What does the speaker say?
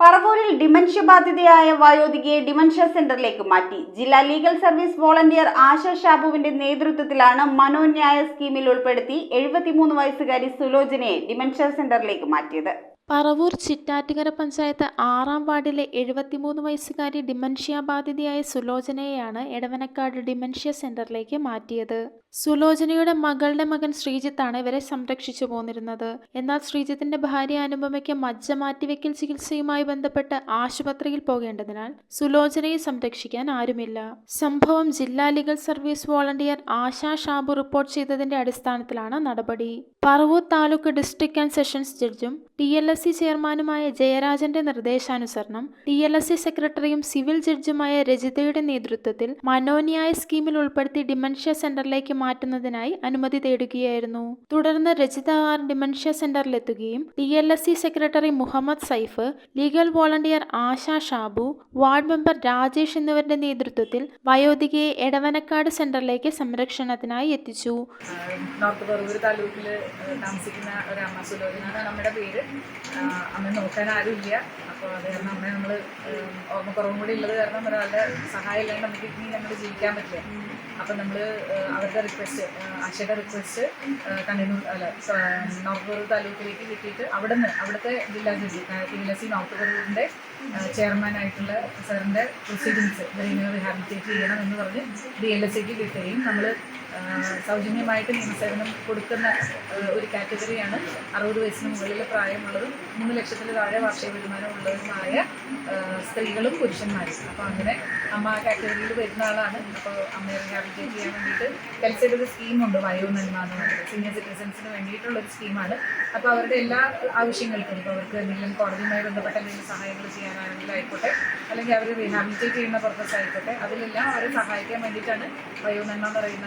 പറവൂരിൽ dementia ബാധിതയായ വയോധികയെ dementia സെന്ററിലേക്ക് മാറ്റി. ജില്ലാ ലീഗൽ സർവീസ് വോളണ്ടിയർ ആശ ഷാബുവിന്റെ നേതൃത്വത്തിലാണ് മനോന്യായ സ്കീമിൽ ഉൾപ്പെടുത്തി എഴുപത്തിമൂന്ന് വയസ്സുകാരി സുലോചനയെ ഡിമൻഷ്യ സെന്ററിലേക്ക് മാറ്റിയത്. പറവൂർ ചിറ്റാറ്റുകര പഞ്ചായത്ത് ആറാം വാർഡിലെ എഴുപത്തിമൂന്ന് വയസ്സുകാരി ഡിമൻഷ്യ ബാധിതയായ സുലോചനയെയാണ് എടവനക്കാട് ഡിമൻഷ്യ സെന്ററിലേക്ക് മാറ്റിയത്. സുലോചനയുടെ മകളുടെ മകൻ ശ്രീജിത്താണ് ഇവരെ സംരക്ഷിച്ചു പോന്നിരുന്നത്. എന്നാൽ ശ്രീജിത്തിന്റെ ഭാര്യ അനുപമയ്ക്ക് മജ്ജ മാറ്റിവെക്കൽ ചികിത്സയുമായി ബന്ധപ്പെട്ട് ആശുപത്രിയിൽ പോകേണ്ടതിനാൽ സുലോചനയെ സംരക്ഷിക്കാൻ ആരുമില്ല. സംഭവം ജില്ലാ legal service volunteer Asha Shabu report ചെയ്തതിന്റെ അടിസ്ഥാനത്തിലാണ് നടപടി. Paravur taluk district and sessions ജഡ്ജും T L S C ചെയർമാനുമായ ജയരാജന്റെ നിർദ്ദേശാനുസരണം ടി എൽ എസ് സി സെക്രട്ടറിയും സിവിൽ ജഡ്ജുമായ രജിതയുടെ നേതൃത്വത്തിൽ മനോന്യായ സ്കീമിൽ ഉൾപ്പെടുത്തി ഡിമൻഷ്യ സെന്ററിലേക്ക് മാറ്റുന്നതിനായി അനുമതി തേടുകയായിരുന്നു. തുടർന്ന് Rajitha R dementia സെന്ററിലെത്തുകയും T L S C secretary Muhammad Saif legal volunteer Asha Shabu ward member Rajesh എന്നിവരുടെ നേതൃത്വത്തിൽ വയോധികയെ എടവനക്കാട് സെന്ററിലേക്ക് സംരക്ഷണത്തിനായി എത്തിച്ചു. താമസിക്കുന്ന ഒരു അമ്മ സുലോചന എന്നാണ് അമ്മയുടെ പേര്. അമ്മ നോക്കാൻ ആരുമില്ല. അപ്പോൾ അത് കാരണം അമ്മ നമ്മൾ ഓർമ്മക്കുറവും കൂടി ഉള്ളത് കാരണം ഒരാളുടെ സഹായം ഇല്ലാണ്ട് നമുക്ക് ഇനി നമ്മൾ ജീവിക്കാൻ പറ്റില്ല. അപ്പം നമ്മൾ അവരുടെ റിക്വസ്റ്റ് ആശയുടെ റിക്വസ്റ്റ് കണ്ണൂർ അല്ല നോർത്തൂർ താലൂക്കിലേക്ക് കിട്ടിയിട്ട് അവിടെ നിന്ന് അവിടുത്തെ ജില്ലാ judge T L S north പറവൂരിന്റെ chairman ആയിട്ടുള്ള സാറിന്റെ പ്രൊസീഡിങ്സ് ഇവരിങ്ങനെ റിഹാബിലിറ്റേറ്റ് ചെയ്യണം എന്ന് പറഞ്ഞ് ഡി എൽ എസ് സിക്ക് കിട്ടുകയും നമ്മൾ സൗജന്യമായിട്ട് നിയമസേവനം കൊടുക്കുന്ന ഒരു കാറ്റഗറിയാണ്. അറുപത് വയസ്സിന് മുകളിൽ പ്രായമുള്ളതും മൂന്ന് ലക്ഷത്തിൽ താഴെ വാർഷിക വരുമാനം ഉള്ളതുമായ സ്ത്രീകളും പുരുഷന്മാരും. അപ്പോൾ അങ്ങനെ അമ്മ ആ കാറ്റഗറിയിൽ വരുന്ന ആളാണ്. അപ്പോൾ അമ്മയെ റിഹാബിലിറ്റേറ്റ് ചെയ്യാൻ വേണ്ടിയിട്ട് ഹെൽത്ത് ഒരു സ്കീമുണ്ട് വയോ നന്മാന്ന് പറയുന്നത്. സീനിയർ സിറ്റിസൻസിന് വേണ്ടിയിട്ടുള്ള ഒരു സ്കീമാണ്. അപ്പോൾ അവരുടെ എല്ലാ ആവശ്യങ്ങൾക്കും ഇപ്പോൾ അവർക്ക് എന്തെങ്കിലും കോടതിയുമായി ബന്ധപ്പെട്ട എന്തെങ്കിലും സഹായങ്ങൾ ചെയ്യാനാണെങ്കിലും ആയിക്കോട്ടെ അല്ലെങ്കിൽ അവർ റീഹാബിലിറ്റേറ്റ് ചെയ്യുന്ന പർപ്പസ് ആയിക്കോട്ടെ അതിലെല്ലാം അവരെ സഹായിക്കാൻ വേണ്ടിയിട്ടാണ് വയോ നന്മ എന്ന് പറയുന്ന